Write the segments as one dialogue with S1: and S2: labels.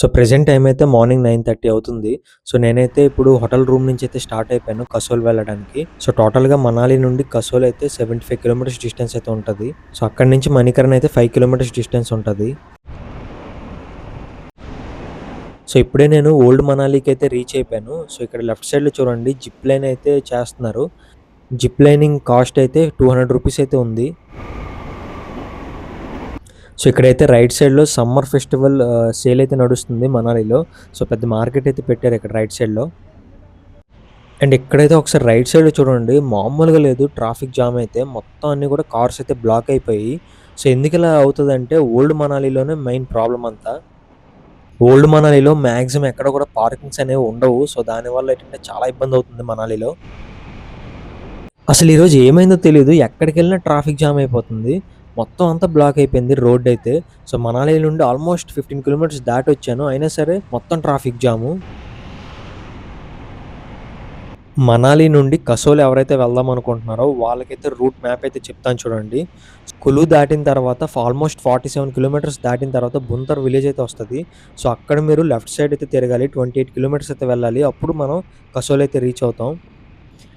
S1: So present time అయితే morning nine thirty అవుతుంది. So నేనైతే ఇప్పుడు హోటల్ రూమ్ నుంచి అయితే స్టార్ట్ అయిపోయాను కసోల్ వెళ్ళడానికి. సో టోటల్గా మనాలి నుండి కసోల్ అయితే సెవెంటీ ఫైవ్ కిలోమీటర్స్ డిస్టెన్స్ అయితే ఉంటుంది. సో అక్కడ నుంచి మణికరణ్ అయితే ఫైవ్ కిలోమీటర్స్ డిస్టెన్స్ ఉంటుంది. సో ఇప్పుడే నేను ఓల్డ్ మనాలికి అయితే రీచ్ అయిపోయాను. సో ఇక్కడ లెఫ్ట్ సైడ్లో చూడండి జిప్ లైన్ అయితే చేస్తున్నారు. జిప్ లైనింగ్ కాస్ట్ అయితే టూ హండ్రెడ్ రూపీస్ అయితే ఉంది. సో ఇక్కడైతే రైట్ సైడ్లో సమ్మర్ ఫెస్టివల్ సేల్ అయితే నడుస్తుంది మనాలిలో. సో పెద్ద మార్కెట్ అయితే పెట్టారు ఇక్కడ రైట్ సైడ్లో. అండ్ ఇక్కడైతే ఒకసారి రైట్ సైడ్ చూడండి మామూలుగా లేదు ట్రాఫిక్ జామ్ అయితే. మొత్తం అన్ని కూడా కార్స్ అయితే బ్లాక్ అయిపోయి. సో ఎందుకు ఇలా అవుతుందంటే ఓల్డ్ మనాలిలోనే మెయిన్ ప్రాబ్లం అంతా. ఓల్డ్ మనాలిలో మ్యాక్సిమం ఎక్కడ కూడా పార్కింగ్స్ అనేవి ఉండవు. సో దానివల్ల ఏంటంటే చాలా ఇబ్బంది అవుతుంది మనాలిలో. అసలు ఈరోజు ఏమైందో తెలియదు ఎక్కడికి వెళ్ళినా ట్రాఫిక్ జామ్ అయిపోతుంది. మొత్తం అంతా బ్లాక్ అయిపోయింది రోడ్ అయితే. సో మనాలి నుండి ఆల్మోస్ట్ ఫిఫ్టీన్ కిలోమీటర్స్ దాటి వచ్చాను అయినా సరే మొత్తం ట్రాఫిక్ జాము మనాలి నుండి కసోలు ఎవరైతే వెళ్దాం అనుకుంటున్నారో వాళ్ళకైతే రూట్ మ్యాప్ అయితే చెప్తాను చూడండి. కులు దాటిన తర్వాత ఆల్మోస్ట్ ఫార్టీ సెవెన్ కిలోమీటర్స్ దాటిన తర్వాత బుంతర్ విలేజ్ అయితే వస్తుంది. సో అక్కడ మీరు లెఫ్ట్ సైడ్ అయితే తిరగాలి ట్వంటీ ఎయిట్ కిలోమీటర్స్ అయితే వెళ్ళాలి. అప్పుడు మనం కసోలు అయితే రీచ్ అవుతాం.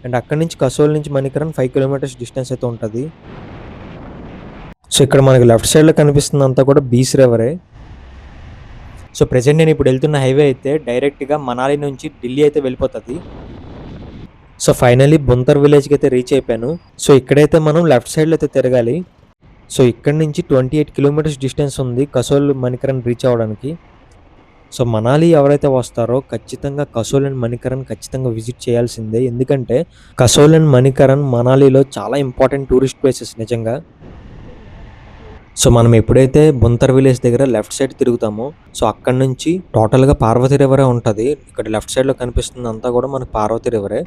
S1: అండ్ అక్కడి నుంచి కసోల్ నుంచి మణికరన్ ఫైవ్ కిలోమీటర్స్ డిస్టెన్స్ అయితే ఉంటుంది. సో ఇక్కడ మనకి లెఫ్ట్ సైడ్లో కనిపిస్తుందంతా కూడా బీచ్ రివరే. సో ప్రజెంట్ నేను ఇప్పుడు వెళ్తున్న హైవే అయితే డైరెక్ట్గా మనాలి నుంచి ఢిల్లీ అయితే వెళ్ళిపోతుంది. సో ఫైనలీ బుంతర్ విలేజ్కి అయితే రీచ్ అయిపోయాను. సో ఇక్కడైతే మనం లెఫ్ట్ సైడ్లో అయితే తిరగాలి. సో ఇక్కడ నుంచి ట్వంటీ ఎయిట్ కిలోమీటర్స్ డిస్టెన్స్ ఉంది కసోల్ మణికరణ్ రీచ్ అవ్వడానికి. సో మనాలి ఎవరైతే వస్తారో ఖచ్చితంగా కసోల్ అండ్ మణికరణ్ ఖచ్చితంగా విజిట్ చేయాల్సిందే. ఎందుకంటే కసోల్ అండ్ మణికరణ్ మనాలిలో చాలా ఇంపార్టెంట్ టూరిస్ట్ ప్లేసెస్ నిజంగా. సో మనం ఎప్పుడైతే బుంతర్ విలేజ్ దగ్గర లెఫ్ట్ సైడ్ తిరుగుతామో సో అక్కడ నుంచి టోటల్గా పార్వతి రివరే ఉంటుంది. ఇక్కడ లెఫ్ట్ సైడ్లో కనిపిస్తుంది అంతా కూడా మనకి పార్వతి రివరే.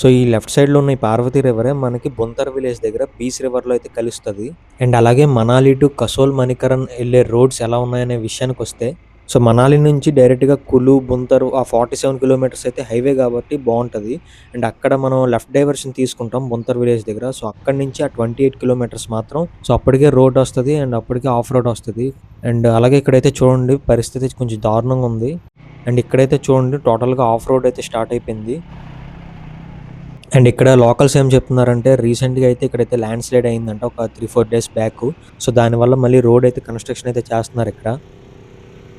S1: సో ఈ లెఫ్ట్ సైడ్లో ఉన్న ఈ పార్వతి రివరే మనకి బొంతర్ విలేజ్ దగ్గర పీస్ రివర్లో అయితే కలుస్తుంది. అండ్ అలాగే మనాలి టు కసోల్ మణికరణ్ వెళ్ళే రోడ్స్ ఎలా ఉన్నాయనే విషయానికి వస్తే సో మనాలి నుంచి డైరెక్ట్గా కులు బుంతరు ఆ ఫార్టీ సెవెన్ కిలోమీటర్స్ అయితే హైవే కాబట్టి బాగుంటుంది అండ్ అక్కడ మనం లెఫ్ట్ డైవర్షన్ తీసుకుంటాం బుంతర్ విలేజ్ దగ్గర. సో అక్కడి నుంచి ఆ ట్వంటీ ఎయిట్ కిలోమీటర్స్ మాత్రం సో అప్పటికే రోడ్ వస్తుంది అండ్ అప్పటికే ఆఫ్ రోడ్ వస్తుంది. అండ్ అలాగే ఇక్కడైతే చూడండి పరిస్థితి కొంచెం దారుణంగా ఉంది. అండ్ ఇక్కడైతే చూడండి టోటల్గా ఆఫ్ రోడ్ అయితే స్టార్ట్ అయిపోయింది. అండ్ ఇక్కడ లోకల్స్ ఏం చెప్తున్నారంటే రీసెంట్గా అయితే ఇక్కడైతే ల్యాండ్ స్లైడ్ అయిందంట ఒక three four days back. So దానివల్ల మళ్ళీ రోడ్ అయితే కన్స్ట్రక్షన్ అయితే చేస్తున్నారు ఇక్కడ.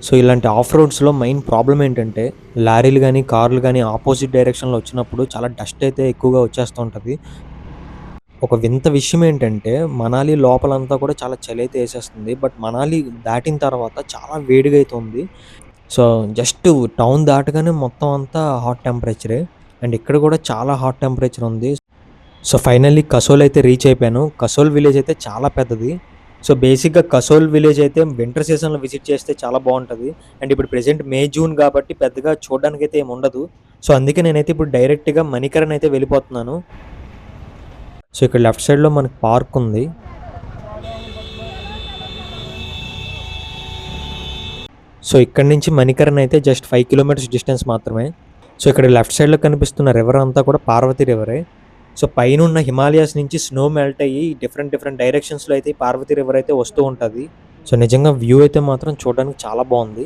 S1: సో ఇలాంటి ఆఫ్ రోడ్స్లో మెయిన్ ప్రాబ్లం ఏంటంటే లారీలు కానీ కార్లు కానీ ఆపోజిట్ డైరెక్షన్లో వచ్చినప్పుడు చాలా డస్ట్ అయితే ఎక్కువగా వచ్చేస్తూ ఉంటుంది. ఒక వింత విషయం ఏంటంటే మనాలి లోపలంతా కూడా చాలా చలి అయితే వేసేస్తుంది. బట్ మనాలి దాటిన తర్వాత చాలా వేడిగా అయితే ఉంది. సో జస్ట్ టౌన్ దాటగానే మొత్తం అంతా హాట్ టెంపరేచరే అండ్ ఇక్కడ కూడా చాలా హాట్ టెంపరేచర్ ఉంది. సో ఫైనల్లీ కసోల్ అయితే రీచ్ అయిపోయాను. కసోల్ విలేజ్ అయితే చాలా పెద్దది. సో బేసిక్గా కసోల్ విలేజ్ అయితే వింటర్ సీజన్లో విజిట్ చేస్తే చాలా బాగుంటుంది. అండ్ ఇప్పుడు ప్రెసెంట్ మే జూన్ కాబట్టి పెద్దగా చూడడానికి అయితే ఏమి ఉండదు. సో అందుకే నేనైతే ఇప్పుడు డైరెక్ట్గా మణికరణ్ అయితే వెళ్ళిపోతున్నాను సో ఇక్కడ లెఫ్ట్ సైడ్లో మనకి పార్క్ ఉంది సో ఇక్కడ నుంచి మణికరణ్ అయితే జస్ట్ ఫైవ్ కిలోమీటర్స్ డిస్టెన్స్ మాత్రమే సో ఇక్కడ లెఫ్ట్ సైడ్లో కనిపిస్తున్న రివర్ అంతా కూడా పార్వతి రివరే సో పైన ఉన్న హిమాలయాస్ నుంచి స్నో మెల్ట్ అయ్యి డిఫరెంట్ డిఫరెంట్ డైరెక్షన్స్లో అయితే పార్వతి రివర్ అయితే వస్తూ ఉంటుంది. సో నిజంగా వ్యూ అయితే మాత్రం చూడడానికి చాలా బాగుంది.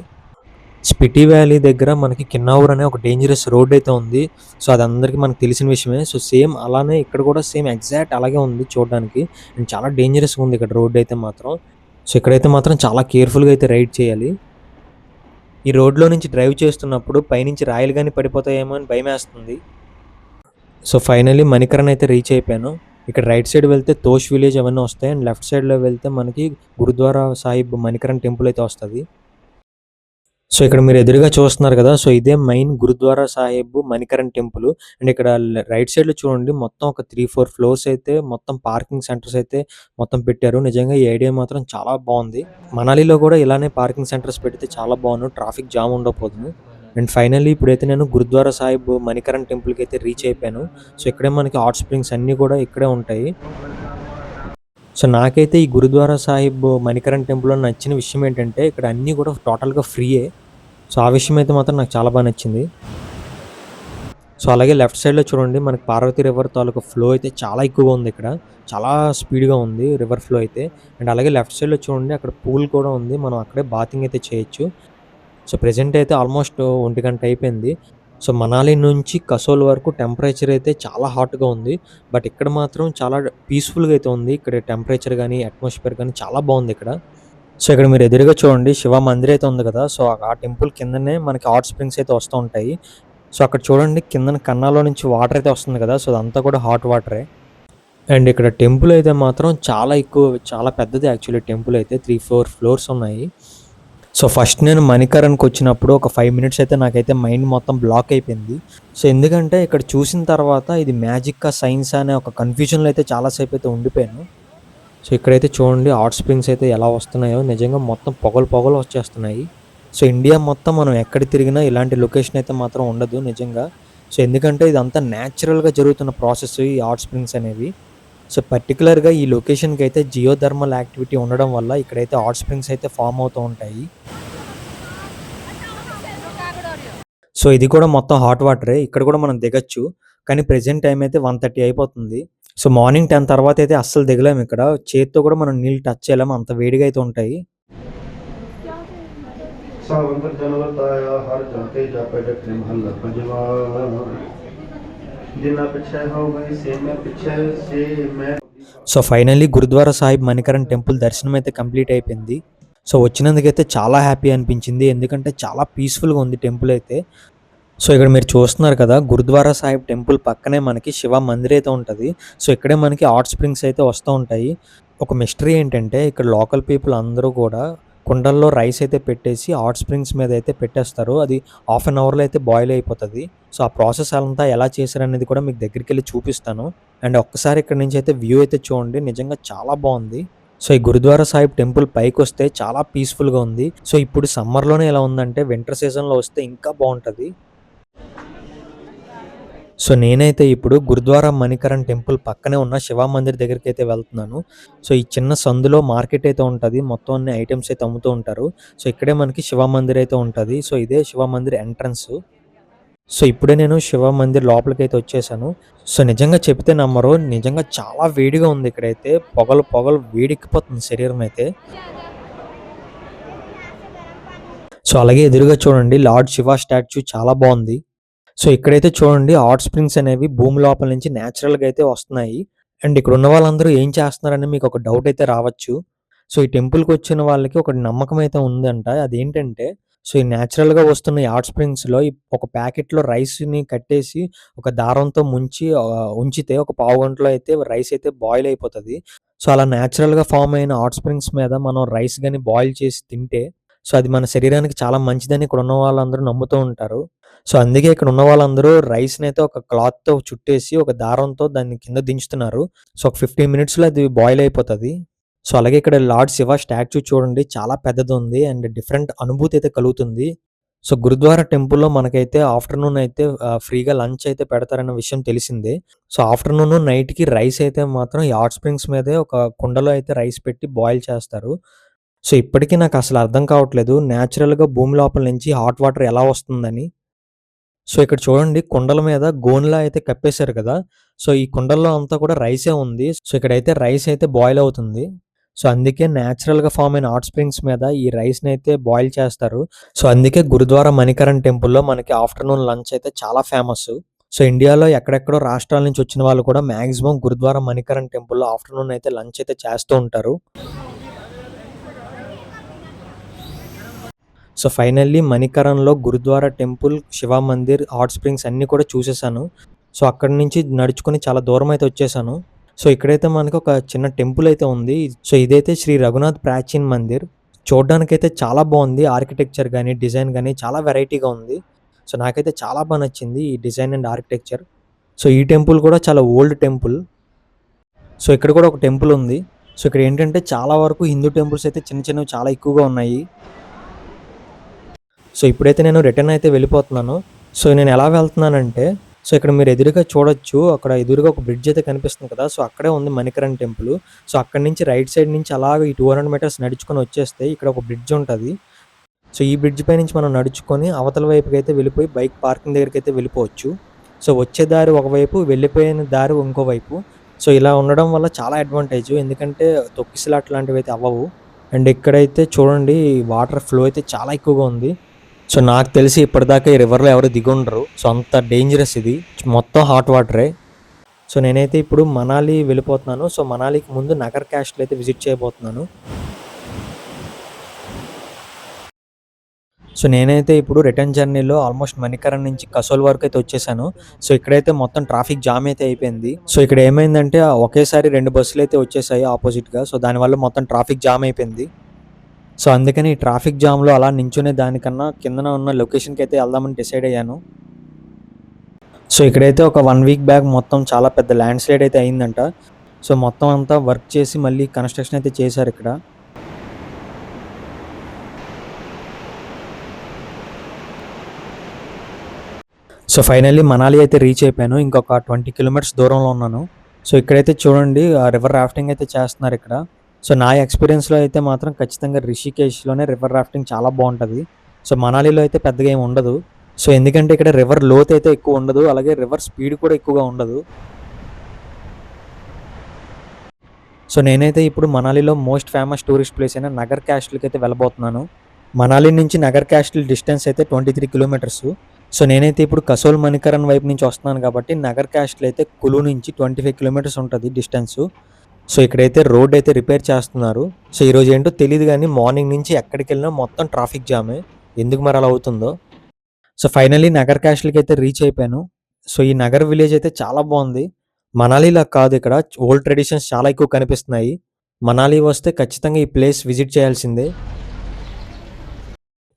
S1: స్పిటి వ్యాలీ దగ్గర మనకి కిన్నావూర్ అనే ఒక డేంజరస్ రోడ్ అయితే ఉంది. సో అది అందరికీ మనకు తెలిసిన విషయమే. సో సేమ్ అలానే ఇక్కడ కూడా సేమ్ ఎగ్జాక్ట్ అలాగే ఉంది చూడడానికి. అండ్ చాలా డేంజరస్గా ఉంది ఇక్కడ రోడ్ అయితే మాత్రం. సో ఇక్కడైతే మాత్రం చాలా కేర్ఫుల్గా అయితే రైడ్ చేయాలి. ఈ రోడ్లో నుంచి డ్రైవ్ చేస్తున్నప్పుడు పైనుంచి రాయలు కానీ పడిపోతాయేమో అని భయం వేస్తుంది సో ఫైనలీ మణికరణ్ అయితే రీచ్ అయిపోయాను. ఇక్కడ రైట్ సైడ్ వెళ్తే తోష్ విలేజ్ అవన్నీ వస్తాయి. అండ్ లెఫ్ట్ సైడ్లో వెళ్తే మనకి గురుద్వారా సాహిబ్ మణికరణ్ టెంపుల్ అయితే వస్తుంది. సో ఇక్కడ మీరు ఎదురుగా చూస్తున్నారు కదా సో ఇదే main gurudwara Sahib Manikaran temple and ఇక్కడ రైట్ సైడ్లో చూడండి మొత్తం ఒక త్రీ ఫోర్ ఫ్లోర్స్ అయితే మొత్తం పార్కింగ్ సెంటర్స్ అయితే మొత్తం పెట్టారు. నిజంగా ఈ ఐడియా మాత్రం చాలా బాగుంది. మనాలిలో కూడా ఇలానే పార్కింగ్ సెంటర్స్ పెడితే చాలా బాగుంది ట్రాఫిక్ జామ్ ఉండకపోతుంది అండ్ ఫైనల్లీ ఇప్పుడైతే నేను గురుద్వారా సాహిబ్ మణికరణ్ టెంపుల్కి అయితే రీచ్ అయిపోయాను సో ఇక్కడే మనకి హాట్ స్ప్రింగ్స్ అన్నీ కూడా ఇక్కడే ఉంటాయి సో నాకైతే ఈ గురుద్వారా సాహిబ్ మణికరణ్ టెంపుల్లో నచ్చిన విషయం ఏంటంటే ఇక్కడ అన్నీ కూడా టోటల్గా ఫ్రీయే సో ఆ విషయం అయితే మాత్రం నాకు చాలా బాగా నచ్చింది సో అలాగే లెఫ్ట్ సైడ్‌లో చూడండి మనకి పార్వతి రివర్ తాలూకా ఫ్లో అయితే చాలా ఎక్కువగా ఉంది ఇక్కడ. చాలా స్పీడ్‌గా ఉంది రివర్ ఫ్లో అయితే. అండ్ అలాగే లెఫ్ట్ సైడ్‌లో చూడండి అక్కడ పూల్ కూడా ఉంది. మనం అక్కడే బాతింగ్ అయితే చేయొచ్చు. సో ప్రెజెంట్ అయితే ఆల్మోస్ట్ ఒంటి గంట అయిపోయింది. సో మనాలి నుంచి కసోల్ వరకు టెంపరేచర్ అయితే చాలా హాట్‌గా ఉంది. బట్ ఇక్కడ మాత్రం చాలా పీస్‌ఫుల్‌గా అయితే ఉంది. ఇక్కడ టెంపరేచర్ కానీ అట్మాస్ఫియర్ కానీ చాలా బాగుంది ఇక్కడ. సో ఇక్కడ మీరు ఎదురుగా చూడండి శివ మందిర్ అయితే ఉంది కదా! సో ఆ టెంపుల్ కిందనే మనకి హాట్ స్ప్రింగ్స్ అయితే వస్తూ ఉంటాయి. సో అక్కడ చూడండి కిందన కన్నాలో నుంచి వాటర్ అయితే వస్తుంది కదా! సో అదంతా కూడా హాట్ వాటరే. అండ్ ఇక్కడ టెంపుల్ అయితే మాత్రం చాలా ఎక్కువ చాలా పెద్దది యాక్చువల్లీ టెంపుల్ అయితే 3, 4 ఫ్లోర్స్ ఉన్నాయి. సో ఫస్ట్ నేను మణికరణ్‌కి వచ్చినప్పుడు ఒక ఫైవ్ మినిట్స్ అయితే నాకైతే మైండ్ మొత్తం బ్లాక్ అయిపోయింది. సో ఎందుకంటే ఇక్కడ చూసిన తర్వాత ఇది మ్యాజిక్కా సైన్సా? అనే ఒక కన్‌ఫ్యూజన్‌లో అయితే చాలాసేపు అయితే ఉండిపోయాను. సో ఇక్కడైతే చూడండి హాట్ స్ప్రింగ్స్ అయితే ఎలా వస్తున్నాయో నిజంగా మొత్తం పొగలు పొగలు వచ్చేస్తున్నాయి. సో ఇండియా మొత్తం మనం ఎక్కడ తిరిగినా ఇలాంటి లొకేషన్ అయితే మాత్రం ఉండదు నిజంగా. సో ఎందుకంటే ఇదంతా న్యాచురల్‌గా జరుగుతున్న ప్రాసెస్ ఈ హాట్ స్ప్రింగ్స్ అనేవి. సో పర్టికులర్గా ఈ లొకేషన్కి అయితే జియోధర్మల్ యాక్టివిటీ ఉండడం వల్ల ఇక్కడైతే హాట్ స్ప్రింగ్స్ అయితే ఫామ్ అవుతూ ఉంటాయి. సో ఇది కూడా మొత్తం హాట్ వాటరే ఇక్కడ కూడా మనం దిగచ్చు. కానీ ప్రెజెంట్ టైం అయితే వన్ థర్టీ అయిపోతుంది. సో మార్నింగ్ టెన్ తర్వాత అయితే అస్సలు దిగలేము ఇక్కడ. చేతితో కూడా మనం నీళ్ళు టచ్ చేయలేము అంత వేడిగా అయితే ఉంటాయి.
S2: జాతే జాపేట
S1: so finally Gurudwara Sahib Manikaran temple దర్శనం అయితే కంప్లీట్ అయిపోయింది. సో వచ్చినందుకైతే చాలా హ్యాపీ అనిపించింది. ఎందుకంటే చాలా పీస్‌ఫుల్‌గా ఉంది టెంపుల్ అయితే. సో ఇక్కడ మీరు చూస్తున్నారు కదా! గురుద్వారా సాహిబ్ టెంపుల్ పక్కనే మనకి శివ మందిర్ అయితే ఉంటుంది సో ఇక్కడే మనకి హాట్ స్ప్రింగ్స్ అయితే వస్తూ ఉంటాయి. ఒక మిస్టరీ ఏంటంటే ఇక్కడ లోకల్ పీపుల్ అందరూ కూడా కుండల్లో రైస్ అయితే పెట్టేసి హాట్ స్ప్రింగ్స్ మీద అయితే పెట్టేస్తారు. అది హాఫ్ అన్ అవర్‌లో అయితే బాయిల్ అయిపోతుంది సో ఆ ప్రాసెస్ అంతా ఎలా చేశారనేది కూడా మీకు దగ్గరికి వెళ్ళి చూపిస్తాను. అండ్ ఒక్కసారి ఇక్కడ నుంచి అయితే వ్యూ అయితే చూడండి. నిజంగా చాలా బాగుంది. సో ఈ గురుద్వారా సాహిబ్ టెంపుల్ పైకి వస్తే చాలా పీస్‌ఫుల్‌గా ఉంది. సో ఇప్పుడు సమ్మర్‌లోనే ఎలా ఉందంటే వింటర్ సీజన్‌లో వస్తే ఇంకా బాగుంటుంది సో నేనైతే ఇప్పుడు గురుద్వారా మణికరణ్ టెంపుల్ పక్కనే ఉన్న శివ మందిర్ దగ్గరికి అయితే వెళ్తున్నాను. సో ఈ చిన్న సందులో మార్కెట్ అయితే ఉంటుంది మొత్తం అన్ని ఐటమ్స్ అయితే అమ్ముతూ ఉంటారు. సో ఇక్కడే మనకి శివ మందిర్ అయితే ఉంటుంది సో ఇదే శివ మందిర్ ఎంట్రన్స్. సో ఇప్పుడే నేను శివ మందిర్ లోపలికైతే వచ్చేసాను. సో నిజంగా చెప్తే నమ్మరు. నిజంగా చాలా వేడిగా ఉంది ఇక్కడైతే. పొగలు పొగలు వేడెక్కిపోతుంది శరీరం అయితే. సో అలాగే ఎదురుగా చూడండి లార్డ్ శివ స్టాచ్యూ చాలా బాగుంది. సో ఇక్కడైతే చూడండి హాట్ స్ప్రింగ్స్ అనేవి భూమి లోపల నుంచి న్యాచురల్‌గా అయితే వస్తున్నాయి. అండ్ ఇక్కడ ఉన్న వాళ్ళందరూ ఏం చేస్తున్నారని మీకు ఒక డౌట్ అయితే రావచ్చు. సో ఈ టెంపుల్‌కి వచ్చిన వాళ్ళకి ఒక నమ్మకం అయితే ఉందంట. అదేంటంటే సో ఈ న్యాచురల్‌గా వస్తున్న ఈ హాట్ స్ప్రింగ్స్‌లో ఒక ప్యాకెట్‌లో రైస్‌ని కట్టేసి ఒక దారంతో ముంచి ఉంచితే ఒక పావు గంటలో అయితే రైస్ అయితే బాయిల్ అయిపోతది. సో అలా న్యాచురల్‌గా ఫామ్ అయిన హాట్ స్ప్రింగ్స్ మీద మనం రైస్ గాని బాయిల్ చేసి తింటే సో అది మన శరీరానికి చాలా మంచిదని ఇక్కడ ఉన్న వాళ్ళందరూ నమ్ముతూ ఉంటారు. సో అందుకే ఇక్కడ ఉన్న వాళ్ళందరూ రైస్‌నైతే ఒక క్లాత్‌తో చుట్టేసి ఒక దారంతో దాన్ని కింద దించుతున్నారు. సో ఒక 15 మినిట్స్‌లో అది బాయిల్ అయిపోతది. సో అలాగే ఇక్కడ లార్డ్ శివ స్టాచ్యూ చూడండి చాలా పెద్దది ఉంది అండ్ డిఫరెంట్ అనుభూతి అయితే కలుగుతుంది. సో గురుద్వారా టెంపుల్‌లో మనకైతే ఆఫ్టర్‌నూన్ అయితే ఫ్రీగా లంచ్ అయితే పెడతారన్న విషయం తెలిసిందే. సో ఆఫ్టర్‌నూన్, నైట్‌కి రైస్ అయితే మాత్రం ఈ హాట్ స్ప్రింగ్స్ మీదే ఒక కుండలో అయితే రైస్ పెట్టి బాయిల్ చేస్తారు. సో ఇప్పటికీ నాకు అసలు అర్థం కావట్లేదు. న్యాచురల్‌గా భూమి లోపల నుంచి హాట్ వాటర్ ఎలా వస్తుందని. సో ఇక్కడ చూడండి కుండల మీద గోనులా అయితే కప్పేశారు కదా! సో ఈ కుండల్లో అంతా కూడా రైసే ఉంది. సో ఇక్కడైతే రైస్ అయితే బాయిల్ అవుతుంది. సో అందుకే న్యాచురల్‌గా ఫార్మ్ అయిన హాట్ స్ప్రింగ్స్ మీద ఈ రైస్ని అయితే బాయిల్ చేస్తారు. సో అందుకే గురుద్వారా మణికరణ్ టెంపుల్‌లో మనకి ఆఫ్టర్‌నూన్ లంచ్ అయితే చాలా ఫేమస్. సో ఇండియాలో ఎక్కడెక్కడో రాష్ట్రాల నుంచి వచ్చిన వాళ్ళు కూడా మ్యాక్సిమం గురుద్వారా మణికరణ్ టెంపుల్‌లో ఆఫ్టర్‌నూన్ అయితే లంచ్ అయితే చేస్తూ ఉంటారు. So finally మణికరణ్‌లో Gurudwara temple, Shiva Mandir, hot springs అన్నీ కూడా చూసేసాను. సో అక్కడి నుంచి నడుచుకొని చాలా దూరం అయితే వచ్చేసాను. సో ఇక్కడైతే మనకు ఒక చిన్న టెంపుల్ అయితే ఉంది. సో ఇదైతే శ్రీ రఘునాథ్ ప్రాచీన్ మందిర్. చూడ్డానికైతే చాలా బాగుంది. ఆర్కిటెక్చర్ కానీ డిజైన్ కానీ చాలా వెరైటీగా ఉంది. సో నాకైతే చాలా బాగా నచ్చింది ఈ డిజైన్ అండ్ ఆర్కిటెక్చర్. సో ఈ టెంపుల్ కూడా చాలా ఓల్డ్ టెంపుల్. సో ఇక్కడ కూడా ఒక టెంపుల్ ఉంది. సో ఇక్కడ ఏంటంటే చాలా వరకు హిందూ టెంపుల్స్ అయితే చిన్న చిన్నవి చాలా ఎక్కువగా ఉన్నాయి. సో ఇప్పుడైతే నేను రిటర్న్ అయితే వెళ్ళిపోతున్నాను. సో నేను ఎలా వెళ్తున్నానంటే సో ఇక్కడ మీరు ఎదురుగా చూడొచ్చు. అక్కడ ఎదురుగా ఒక బ్రిడ్జ్ అయితే కనిపిస్తుంది కదా! సో అక్కడే ఉంది మణికరణ్ టెంపుల్. సో అక్కడ నుంచి రైట్ సైడ్ నుంచి అలాగ ఈ 200 మీటర్స్ నడుచుకొని వచ్చేస్తే ఇక్కడ ఒక బ్రిడ్జ్ ఉంటుంది సో ఈ బ్రిడ్జ్ పై నుంచి మనం నడుచుకొని అవతల వైపుకైతే వెళ్ళిపోయి బైక్ పార్కింగ్ దగ్గరికైతే వెళ్ళిపోవచ్చు. సో వచ్చే దారి ఒకవైపు వెళ్ళిపోయిన దారి ఇంకోవైపు సో ఇలా ఉండడం వల్ల చాలా అడ్వాంటేజ్ ఎందుకంటే తొక్కిసలాట్ లాంటివి అయితే అవ్వవు అండ్ ఇక్కడైతే చూడండి వాటర్ ఫ్లో అయితే చాలా ఎక్కువగా ఉంది సో నాకు తెలిసి ఇప్పటిదాకా ఈ రివర్లో ఎవరు దిగుండరు. సో అంత డేంజరస్ ఇది. మొత్తం హాట్ వాటరే సో నేనైతే ఇప్పుడు మనాలి వెళ్ళిపోతున్నాను. సో మనాలికి ముందు నగర్ క్యాస్ట్లు అయితే విజిట్ చేయబోతున్నాను. సో నేనైతే ఇప్పుడు రిటర్న్ జర్నీలో ఆల్మోస్ట్ మణికరణ్ నుంచి కసోల్ వరకు అయితే వచ్చేసాను. సో ఇక్కడైతే మొత్తం ట్రాఫిక్ జామ్ అయితే అయిపోయింది. సో ఇక్కడ ఏమైందంటే ఒకేసారి రెండు బస్సులు అయితే వచ్చేసాయి ఆపోజిట్గా సో దానివల్ల మొత్తం ట్రాఫిక్ జామ్ అయిపోయింది. సో అందుకని ఈ ట్రాఫిక్ జామ్లో అలా నించునే దానికన్నా కిందన ఉన్న లొకేషన్కి అయితే వెళ్దామని డిసైడ్ అయ్యాను. సో ఇక్కడైతే ఒక వన్ వీక్ బ్యాక్ మొత్తం చాలా పెద్ద ల్యాండ్ స్లైడ్ అయితే అయిందంట. సో మొత్తం అంతా వర్క్ చేసి మళ్ళీ కన్స్ట్రక్షన్ అయితే చేశారు ఇక్కడ. సో ఫైనల్లీ మనాలి అయితే రీచ్ అయిపోయాను. ఇంకొక ట్వంటీ కిలోమీటర్స్ దూరంలో ఉన్నాను. సో ఇక్కడైతే చూడండి ఆ రివర్ రాఫ్టింగ్ అయితే చేస్తున్నారు ఇక్కడ. సో నా ఎక్స్పీరియన్స్లో అయితే మాత్రం ఖచ్చితంగా రిషికేష్లోనే రివర్ రాఫ్టింగ్ చాలా బాగుంటుంది. సో మనాలిలో అయితే పెద్దగా ఏమి ఉండదు. సో ఎందుకంటే ఇక్కడ రివర్ లోత్ అయితే ఎక్కువ ఉండదు. అలాగే రివర్ స్పీడ్ కూడా ఎక్కువగా ఉండదు. సో నేనైతే ఇప్పుడు మనాలిలో మోస్ట్ ఫేమస్ టూరిస్ట్ ప్లేస్ అయిన నగర్ క్యాస్ట్లకి అయితే వెళ్ళబోతున్నాను. మనాలి నుంచి నగర్ క్యాస్టిల్ డిస్టెన్స్ అయితే ట్వంటీ త్రీ కిలోమీటర్స్. సో నేనైతే ఇప్పుడు కసోల్ మణికరణ్ వైపు నుంచి వస్తున్నాను కాబట్టి నగర్ క్యాస్టిల్ అయితే కులు నుంచి ట్వంటీ ఫైవ్ కిలోమీటర్స్ ఉంటుంది డిస్టెన్స్. సో ఇక్కడైతే రోడ్ అయితే రిపేర్ చేస్తున్నారు. సో ఈరోజు ఏంటో తెలియదు కానీ మార్నింగ్ నుంచి ఎక్కడికి వెళ్ళినా మొత్తం ట్రాఫిక్ జామే. ఎందుకు మరి అలా అవుతుందో? సో ఫైనలీ నగర్ క్యాస్ట్లకి అయితే రీచ్ అయిపోయాను. సో ఈ నగర్ విలేజ్ అయితే చాలా బాగుంది. మనాలిలా కాదు ఇక్కడ. ఓల్డ్ ట్రెడిషన్స్ చాలా ఎక్కువ కనిపిస్తున్నాయి. మనాలి వస్తే ఖచ్చితంగా ఈ ప్లేస్ విజిట్ చేయాల్సిందే.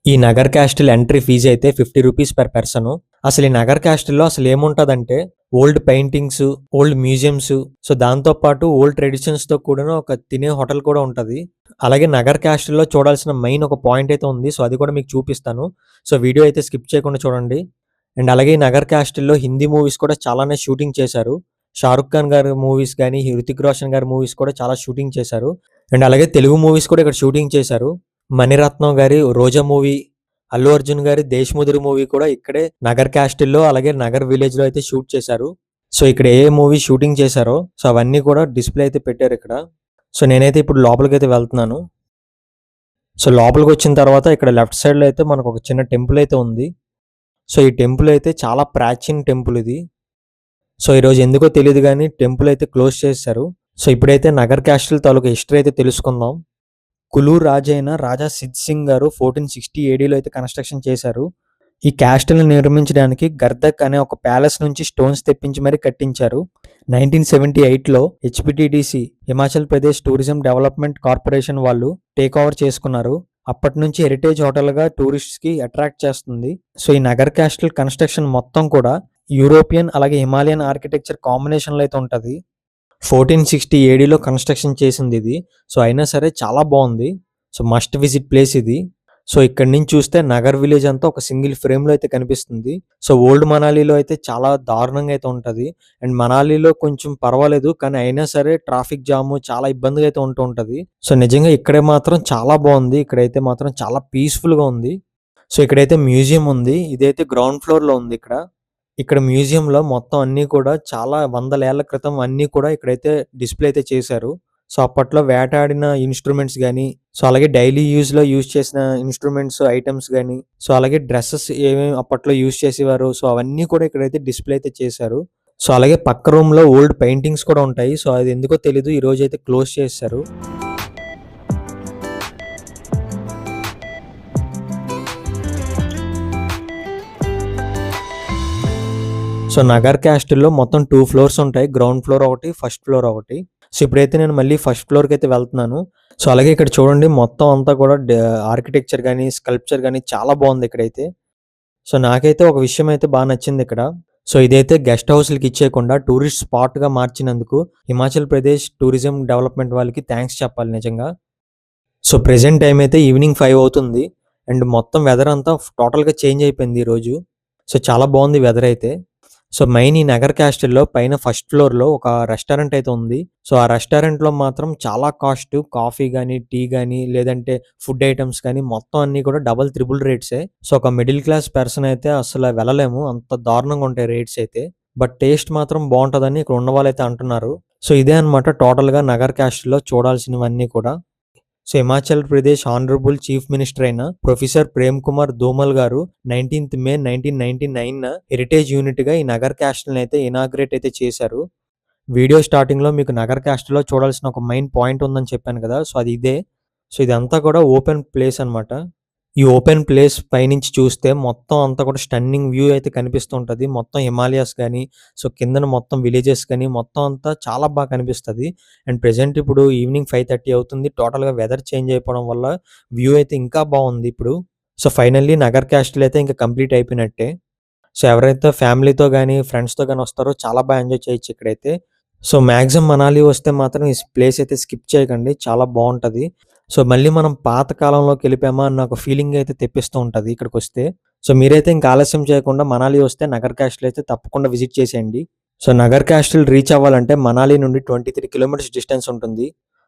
S1: ఈ నగర్ క్యాస్టిల్ ఎంట్రీ ఫీజు అయితే ఫిఫ్టీ రూపీస్ పర్ పర్సన్. అసలు ఈ నగర్ క్యాస్టిల్లో అసలు ఏముంటుందంటే old paintings old museums. So దాంతో పాటు ఓల్డ్ ట్రెడిషన్స్తో కూడిన ఒక తినే హోటల్ కూడా ఉంటుంది. అలాగే నగర్ క్యాస్టిల్లో చూడాల్సిన మెయిన్ ఒక పాయింట్ అయితే ఉంది. సో అది కూడా మీకు చూపిస్తాను. సో వీడియో అయితే స్కిప్ చేయకుండా చూడండి. అండ్ అలాగే నగర్ క్యాస్టిల్లో హిందీ మూవీస్ కూడా చాలానే షూటింగ్ చేశారు. షారుఖ్ ఖాన్ గారి మూవీస్ కానీ హృతిక్ రోషన్ గారి మూవీస్ కూడా చాలా షూటింగ్ చేశారు. అండ్ అలాగే తెలుగు మూవీస్ కూడా ఇక్కడ షూటింగ్ చేశారు. మణిరత్నం గారి రోజా మూవీ అల్లు అర్జున్ గారి దేశ్ముదురు మూవీ కూడా ఇక్కడే నగర్ క్యాస్టిల్లో అలాగే నగర్ విలేజ్లో అయితే షూట్ చేశారు. సో ఇక్కడ ఏ మూవీ షూటింగ్ చేశారో సో అవన్నీ కూడా డిస్ప్లే అయితే పెట్టారు ఇక్కడ. సో నేనైతే ఇప్పుడు లోపలికి అయితే వెళ్తున్నాను. సో లోపలికి వచ్చిన తర్వాత ఇక్కడ లెఫ్ట్ సైడ్లో అయితే మనకు ఒక చిన్న టెంపుల్ అయితే ఉంది. సో ఈ టెంపుల్ అయితే చాలా ప్రాచీన టెంపుల్ ఇది. సో ఈరోజు ఎందుకో తెలియదు కానీ టెంపుల్ అయితే క్లోజ్ చేశారు. సో ఇప్పుడైతే నగర్ క్యాస్టిల్ తాలూకా హిస్టరీ అయితే తెలుసుకుందాం. కులు రాజైన రాజా సిద్ సింగ్ గారు ఫోర్టీన్ సిక్స్టీ ఏడీలో అయితే కన్స్ట్రక్షన్ చేశారు. ఈ క్యాస్టిల్ నిర్మించడానికి గర్దక్ అనే ఒక ప్యాలెస్ నుంచి స్టోన్స్ తెప్పించి మరీ కట్టించారు. నైన్టీన్ సెవెంటీ ఎయిట్లో HPTDC Himachal Pradesh tourism development corporation వాళ్ళు టేక్ ఓవర్ చేసుకున్నారు. అప్పటి నుంచి హెరిటేజ్ హోటల్గా టూరిస్ట్స్కి అట్రాక్ట్ చేస్తుంది. సో ఈ నగర్ క్యాస్టల్ కన్స్ట్రక్షన్ మొత్తం కూడా యూరోపియన్ అలాగే హిమాలయన్ ఆర్కిటెక్చర్ కాంబినేషన్లో అయితే ఉంటుంది. ఫోర్టీన్ సిక్స్టీ ఏడీలో కన్స్ట్రక్షన్ చేసింది ఇది. సో అయినా సరే చాలా బాగుంది. సో మస్ట్ విజిట్ ప్లేస్ ఇది. సో ఇక్కడ నుంచి చూస్తే నగర్ విలేజ్ అంతా ఒక సింగిల్ ఫ్రేమ్లో అయితే కనిపిస్తుంది. సో ఓల్డ్ మనాలీలో అయితే చాలా దారుణంగా అయితే ఉంటది. అండ్ మనాలీలో కొంచెం పర్వాలేదు కానీ అయినా సరే ట్రాఫిక్ జామ్ చాలా ఇబ్బందిగా అయితే ఉంటూ ఉంటది. సో నిజంగా ఇక్కడే మాత్రం చాలా బాగుంది. ఇక్కడైతే మాత్రం చాలా పీస్ఫుల్గా ఉంది. సో ఇక్కడైతే మ్యూజియం ఉంది. ఇదైతే గ్రౌండ్ ఫ్లోర్లో ఉంది ఇక్కడ. ఇక్కడ మ్యూజియంలో మొత్తం అన్నీ కూడా చాలా వందల ఏళ్ళ క్రితం అన్నీ కూడా ఇక్కడైతే డిస్ప్లే అయితే చేశారు. సో అప్పట్లో వేటాడిన ఇన్స్ట్రుమెంట్స్ కానీ సో అలాగే డైలీ యూజ్లో యూజ్ చేసిన ఇన్స్ట్రుమెంట్స్ ఐటమ్స్ కానీ సో అలాగే డ్రెస్సెస్ ఏమేమి అప్పట్లో యూజ్ చేసేవారు సో అవన్నీ కూడా ఇక్కడైతే డిస్ప్లే అయితే చేశారు. సో అలాగే పక్క రూమ్లో ఓల్డ్ పెయింటింగ్స్ కూడా ఉంటాయి. సో అది ఎందుకో తెలీదు ఈ రోజు అయితే క్లోజ్ చేశారు. సో నగర్ క్యాస్టిల్లో మొత్తం టూ ఫ్లోర్స్ ఉంటాయి. గ్రౌండ్ ఫ్లోర్ ఒకటి ఫస్ట్ ఫ్లోర్ ఒకటి. సో ఇప్పుడైతే నేను మళ్ళీ ఫస్ట్ ఫ్లోర్కి అయితే వెళ్తున్నాను. సో అలాగే ఇక్కడ చూడండి మొత్తం అంతా కూడా ఆర్కిటెక్చర్ కానీ స్కల్ప్చర్ కానీ చాలా బాగుంది ఇక్కడైతే. సో నాకైతే ఒక విషయం అయితే బాగా నచ్చింది ఇక్కడ. సో ఇదైతే గెస్ట్ హౌస్లకి ఇచ్చేయకుండా టూరిస్ట్ స్పాట్గా మార్చినందుకు హిమాచల్ ప్రదేశ్ టూరిజం డెవలప్మెంట్ వాళ్ళకి థ్యాంక్స్ చెప్పాలి నిజంగా. సో ప్రెసెంట్ టైం అయితే ఈవినింగ్ ఫైవ్ అవుతుంది. అండ్ మొత్తం వెదర్ అంతా టోటల్గా చేంజ్ అయిపోయింది ఈరోజు సో చాలా బాగుంది వెదర్ అయితే. సో మెయిన్ ఈ నగర్ క్యాస్టిల్‌లో పైన ఫస్ట్ ఫ్లోర్‌లో ఒక రెస్టారెంట్ అయితే ఉంది. సో ఆ రెస్టారెంట్‌లో మాత్రం చాలా కాస్ట్ కాఫీ గాని, టీ గాని లేదంటే ఫుడ్ ఐటమ్స్ కానీ మొత్తం అన్నీ కూడా డబల్ త్రిబుల్ రేట్సే. సో ఒక మిడిల్ క్లాస్ పర్సన్ అయితే అసలు వెళ్ళలేము. అంత దారుణంగా ఉంటాయి రేట్స్ అయితే. బట్ టేస్ట్ మాత్రం బాగుంటుందని ఇక్కడ ఉన్న వాళ్ళైతే అంటున్నారు. సో ఇదే అన్నమాట టోటల్‌గా నగర్ క్యాస్టిల్‌లో చూడాల్సినవన్నీ కూడా. So Himachal Pradesh honourable chief minister అయిన ప్రొఫెసర్ ప్రేమ్ కుమార్ దోమల్ గారు 19థ్ మే 1999న హెరిటేజ్ యూనిట్గా ఈ నగర్ క్యాస్టిల్‌ని అయితే ఇనాగ్రేట్ అయితే చేశారు. వీడియో స్టార్టింగ్‌లో మీకు నగర్ క్యాస్టిల్‌లో చూడాల్సిన ఒక మెయిన్ పాయింట్ ఉందని చెప్పాను కదా! సో అది ఇదే. సో ఇదంతా కూడా ఓపెన్ ప్లేస్ అన్నమాట. ఈ ఓపెన్ ప్లేస్ పైనుంచి చూస్తే మొత్తం అంతా కూడా స్టన్నింగ్ వ్యూ అయితే కనిపిస్తూ మొత్తం హిమాలయాస్ కానీ సో కిందన మొత్తం విలేజెస్ కానీ మొత్తం అంతా చాలా బాగా కనిపిస్తుంది అండ్ ప్రజెంట్ ఇప్పుడు ఈవినింగ్ 5:30 అవుతుంది. టోటల్‌గా వెదర్ చేంజ్ అయిపోవడం వల్ల వ్యూ అయితే ఇంకా బాగుంది ఇప్పుడు. సో ఫైనల్లీ నగర్ క్యాస్టిల్ అయితే ఇంకా కంప్లీట్ అయిపోయినట్టే. సో ఎవరైతే ఫ్యామిలీతో కానీ ఫ్రెండ్స్‌తో కానీ వస్తారో చాలా బాగా ఎంజాయ్ చేయొచ్చు ఇక్కడైతే. సో మాక్సిమం మనాలి వస్తే మాత్రం ఈ ప్లేస్ అయితే స్కిప్ చేయకండి. చాలా బాగుంటుంది సో మళ్ళీ మనం పాత కాలంలోకి వెళ్ళిపోయామా అన్న ఒక ఫీలింగ్ అయితే తెప్పిస్తూ ఉంటుంది ఇక్కడికి వస్తే సో మీరైతే ఇంకా ఆలస్యం చేయకుండా మనాలి వస్తే నగర్ క్యాస్టిల్ అయితే తప్పకుండా విజిట్ చేసేయండి. సో నగర్ క్యాస్టిల్ రీచ్ అవ్వాలంటే మనాలి నుండి 23 కిలోమీటర్స్ డిస్టెన్స్ ఉంటుంది.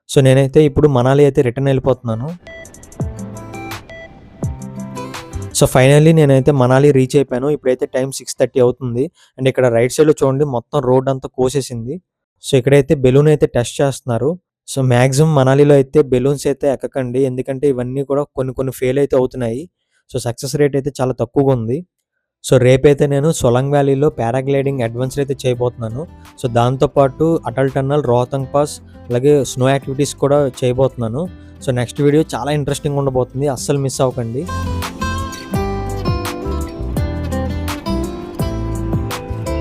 S1: సో నేనైతే ఇప్పుడు మనాలి అయితే రిటర్న్ వెళ్ళిపోతున్నాను. సో ఫైనల్లీ నేనైతే మనాలి రీచ్ అయిపోయాను. ఇప్పుడైతే టైం 6:30 అవుతుంది. అండ్ ఇక్కడ రైట్ సైడ్‌లో చూడండి మొత్తం రోడ్ అంతా కోసేసింది. సో ఇక్కడైతే బెలూన్ అయితే టెస్ట్ చేస్తున్నారు. సో మాక్సిమం మనాలిలో అయితే బెలూన్స్ అయితే ఎక్కకండి. ఎందుకంటే ఇవన్నీ కూడా కొన్ని కొన్ని ఫెయిల్ అయితే అవుతున్నాయి. సో సక్సెస్ రేట్ అయితే చాలా తక్కువగా ఉంది. సో రేపైతే నేను సొలంగ్ వ్యాలీలో పారాగ్లైడింగ్ అడ్వెంచర్ అయితే చేయబోతున్నాను. సో దాంతో పాటు అటల్ టన్నల్, రోహతంగ్ పాస్ అలాగే స్నో యాక్టివిటీస్ కూడా చేయబోతున్నాను. సో నెక్స్ట్ వీడియో చాలా ఇంట్రెస్టింగ్ ఉండబోతుంది. అస్సలు మిస్ అవ్వకండి.